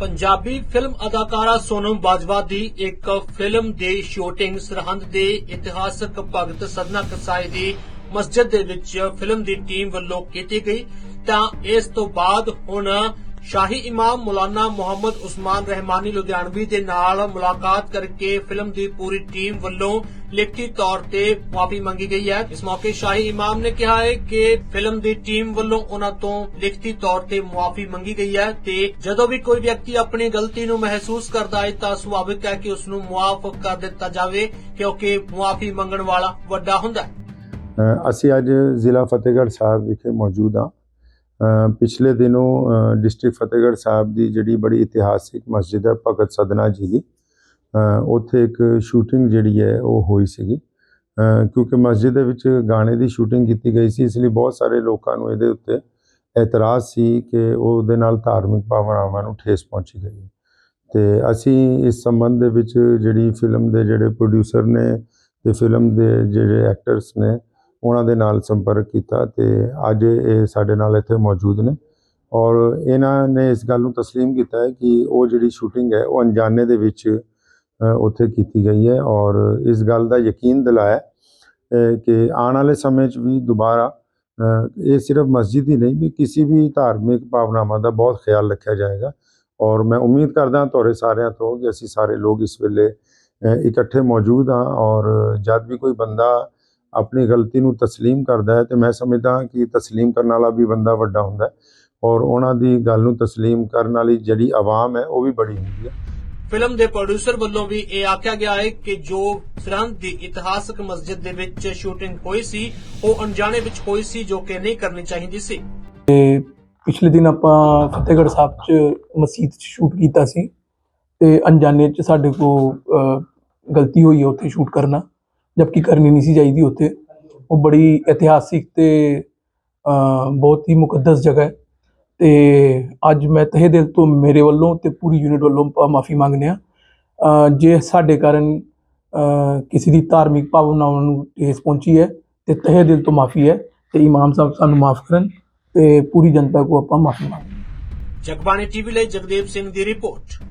Punjabi film ਅਦਾਕਾਰਾ ਸੋਨਮ ਬਾਜਵਾ ਦੀ ਇੱਕ film ਦੀ shooting Sirhind ਦੇ ਇਤਿਹਾਸਕ ਭਗਤ ਸਦਨਾ ਕਸਾਈ ਦੀ ਮਸਜਿਦ ਦੇ ਵਿੱਚ ਫਿਲਮ ਦੀ ਟੀਮ ਵੱਲੋਂ ਕੀਤੀ ਗਈ। ਤਾਂ ਇਸ ਤੋਂ ਬਾਅਦ ਹੁਣ ਸ਼ਾਹੀ ਇਮਾਮ ਮੌਲਾਨਾ ਮੁਹੰਮਦ ਉਸਮਾਨ ਰਹਿਮਾਨੀ ਲੁਧਿਆਣਵੀ ਦੇ ਨਾਲ ਮੁਲਾਕਾਤ ਕਰਕੇ ਫਿਲਮ ਦੀ ਪੂਰੀ ਟੀਮ ਵੱਲੋਂ ਲਿਖਤੀ ਤੌਰ ਤੇ ਮਾਫੀ ਮੰਗੀ ਗਈ ਹੈ। ਇਸ ਮੌਕੇ ਸ਼ਾਹੀ ਇਮਾਮ ਨੇ ਕਿਹਾ ਹੈ ਕਿ ਫਿਲਮ ਦੀ ਟੀਮ ਵੱਲੋਂ ਉਹਨਾਂ ਤੋਂ ਲਿਖਤੀ ਤੌਰ ਤੇ ਮਾਫੀ ਮੰਗੀ ਗਈ ਹੈ ਤੇ ਜਦੋਂ ਵੀ ਕੋਈ ਵਿਅਕਤੀ ਆਪਣੀ ਗਲਤੀ ਨੂੰ ਮਹਿਸੂਸ ਕਰਦਾ ਹੈ ਤਾਂ ਸੁਭਾਵਿਕ ਹੈ ਕਿ ਉਸ ਨੂੰ ਮੁਆਫ ਕਰ ਦਿੱਤਾ ਜਾਵੇ ਕਿਉਂਕਿ ਮੁਆਫੀ ਮੰਗਣ ਵਾਲਾ ਵੱਡਾ ਹੁੰਦਾ ਹੈ। ਅਸੀਂ ਅੱਜ ਜ਼ਿਲ੍ਹਾ ਫਤਿਹਗੜ੍ਹ ਸਾਹਿਬ ਵਿਖੇ ਮੌਜੂਦ ਹਾਂ। ਪਿਛਲੇ ਦਿਨੋਂ ਡਿਸਟ੍ਰਿਕਟ ਫਤਿਹਗੜ੍ਹ ਸਾਹਿਬ ਦੀ ਜਿਹੜੀ ਬੜੀ ਇਤਿਹਾਸਿਕ ਮਸਜਿਦ ਹੈ, ਭਗਤ ਸਦਨਾ ਜੀ ਦੀ ਉੱਥੇ ਇੱਕ ਸ਼ੂਟਿੰਗ ਜਿਹੜੀ ਹੈ, ਉਹ ਹੋਈ ਸੀਗੀ। ਕਿਉਂਕਿ ਮਸਜਿਦ ਦੇ ਵਿੱਚ ਗਾਣੇ ਦੀ ਸ਼ੂਟਿੰਗ ਕੀਤੀ ਗਈ ਸੀ, ਇਸ ਲਈ ਬਹੁਤ ਸਾਰੇ ਲੋਕਾਂ ਨੂੰ ਇਹਦੇ ਉੱਤੇ ਇਤਰਾਜ਼ ਸੀ ਕਿ ਉਹਦੇ ਨਾਲ ਧਾਰਮਿਕ ਭਾਵਨਾਵਾਂ ਨੂੰ ਠੇਸ ਪਹੁੰਚੀ ਗਈ ਤੇ ਅਸੀਂ ਇਸ ਸੰਬੰਧ ਦੇ ਵਿੱਚ ਜਿਹੜੀ ਫਿਲਮ ਦੇ ਜਿਹੜੇ ਪ੍ਰੋਡਿਊਸਰ ਨੇ ਤੇ ਫਿਲਮ ਦੇ ਜਿਹੜੇ ਐਕਟਰਸ ਨੇ ਉਹਨਾਂ ਦੇ ਨਾਲ ਸੰਪਰਕ ਕੀਤਾ ਤੇ ਅੱਜ ਇਹ ਸਾਡੇ ਨਾਲ ਇੱਥੇ ਮੌਜੂਦ ਨੇ ਔਰ ਇਹਨਾਂ ਨੇ ਇਸ ਗੱਲ ਨੂੰ تسلیم ਕੀਤਾ ਹੈ ਕਿ ਉਹ ਜਿਹੜੀ ਸ਼ੂਟਿੰਗ ਹੈ ਉਹ ਅਣਜਾਣੇ ਦੇ ਵਿੱਚ ਅ, ਉੱਥੇ ਕੀਤੀ ਗਈ ਹੈ ਔਰ ਇਸ ਗੱਲ ਦਾ ਯਕੀਨ ਦਿਲਾਇਆ ਅ, ਕਿ ਆਉਣ ਵਾਲੇ ਸਮੇਂ 'ਚ ਵੀ ਦੁਬਾਰਾ ਅ, ਇਹ ਸਿਰਫ ਮਸਜਿਦ ਹੀ ਨਹੀਂ ਵੀ ਕਿਸੇ ਵੀ ਧਾਰਮਿਕ ਭਾਵਨਾਵਾਂ ਦਾ ਬਹੁਤ ਖਿਆਲ ਰੱਖਿਆ ਜਾਏਗਾ ਔਰ ਮੈਂ ਉਮੀਦ ਕਰਦਾ ਤੁਹਾਡੇ ਸਾਰਿਆਂ ਤੋਂ ਕਿ ਅਸੀਂ ਸਾਰੇ ਲੋਕ ਇਸ ਵੇਲੇ ਅ, ਇਕੱਠੇ ਮੌਜੂਦ ਹਾਂ ਔਰ ਜਦ ਵੀ ਕੋਈ ਬੰਦਾ ਆਪਣੀ ਗਲਤੀ ਨੂੰ تسلیم ਕਰਦਾ ਹੈ ਤੇ ਮੈਂ ਸਮਝਦਾ ਕਿ تسلیم ਕਰਨ ਵਾਲਾ ਵੀ ਬੰਦਾ ਵੱਡਾ ਹੁੰਦਾ ਹੈ ਔਰ ਉਹਨਾਂ ਦੀ ਗੱਲ ਨੂੰ تسلیم ਕਰਨ ਵਾਲੀ ਜਿਹੜੀ ਆਵਾਮ ਹੈ ਉਹ ਵੀ ਬੜੀ ਹੁੰਦੀ ਹੈ ਫਿਲਮ ਦੇ ਪ੍ਰੋਡਿਊਸਰ ਵੱਲੋਂ ਵੀ ਇਹ ਆਖਿਆ ਗਿਆ ਹੈ ਕਿ ਜੋ ਸਰਹੰਦ ਦੀ ਇਤਿਹਾਸਕ ਮਸਜਿਦ ਦੇ ਵਿੱਚ ਸ਼ੂਟਿੰਗ ਹੋਈ ਸੀ ਉਹ ਅਣਜਾਣੇ ਵਿੱਚ ਹੋਈ ਸੀ ਜੋ ਕਿ ਨਹੀਂ ਕਰਨੀ ਚਾਹੀਦੀ ਸੀ ਪਿਛਲੇ ਦਿਨ ਆਪਾਂ ਫਤਿਹਗੜ੍ਹ ਸਾਹਿਬ 'ਚ ਮਸਜਿਦ 'ਚ ਸ਼ੂਟ ਕੀਤਾ ਸੀ ਤੇ ਅਣਜਾਣੇ 'ਚ ਸਾਡੇ ਕੋ ਅਹ, ਗਲਤੀ ਹੋਈ ਹੈ ਉੱਥੇ ਸ਼ੂਟ ਕਰਨਾ ਜਦਕਿ ਕਰਨੀ ਨਹੀਂ ਸੀ ਚਾਹੀਦੀ ਉੱਥੇ। ਉਹ ਬੜੀ ਇਤਿਹਾਸਿਕ ਤੇ ਬਹੁਤ ਹੀ ਮੁਕੱਦਸ ਜਗ੍ਹਾ ਹੈ। ਤੇ ਅੱਜ ਮੈਂ ਤਹਿ ਦਿਲ ਤੋਂ ਮੇਰੇ ਵੱਲੋਂ ਤੇ ਪੂਰੀ ਯੂਨਿਟ ਵੱਲੋਂ ਮਾਫੀ ਮੰਗਦੇ ਆ ਜੇ ਸਾਡੇ ਕਾਰਨ ਕਿਸੇ ਦੀ ਧਾਰਮਿਕ ਭਾਵਨਾਵਾਂ ਨੂੰ ਠੇਸ ਪਹੁੰਚੀ ਹੈ, ਤੇ ਤਹਿ ਦਿਲ ਤੋਂ ਮਾਫੀ ਹੈ ਤੇ ਇਮਾਮ ਸਾਹਿਬ ਸਾਨੂੰ ਮਾਫ ਕਰਨ ਤੇ ਪੂਰੀ ਜਨਤਾ ਕੋ ਆਪਾਂ ਮਾਫੀ ਮੰਗਦੇ ਹਾਂ। ਜਗਬਾਣੀ ਟੀਵੀ ਲਈ ਜਗਦੇਵ ਸਿੰਘ ਦੀ ਰਿਪੋਰਟ।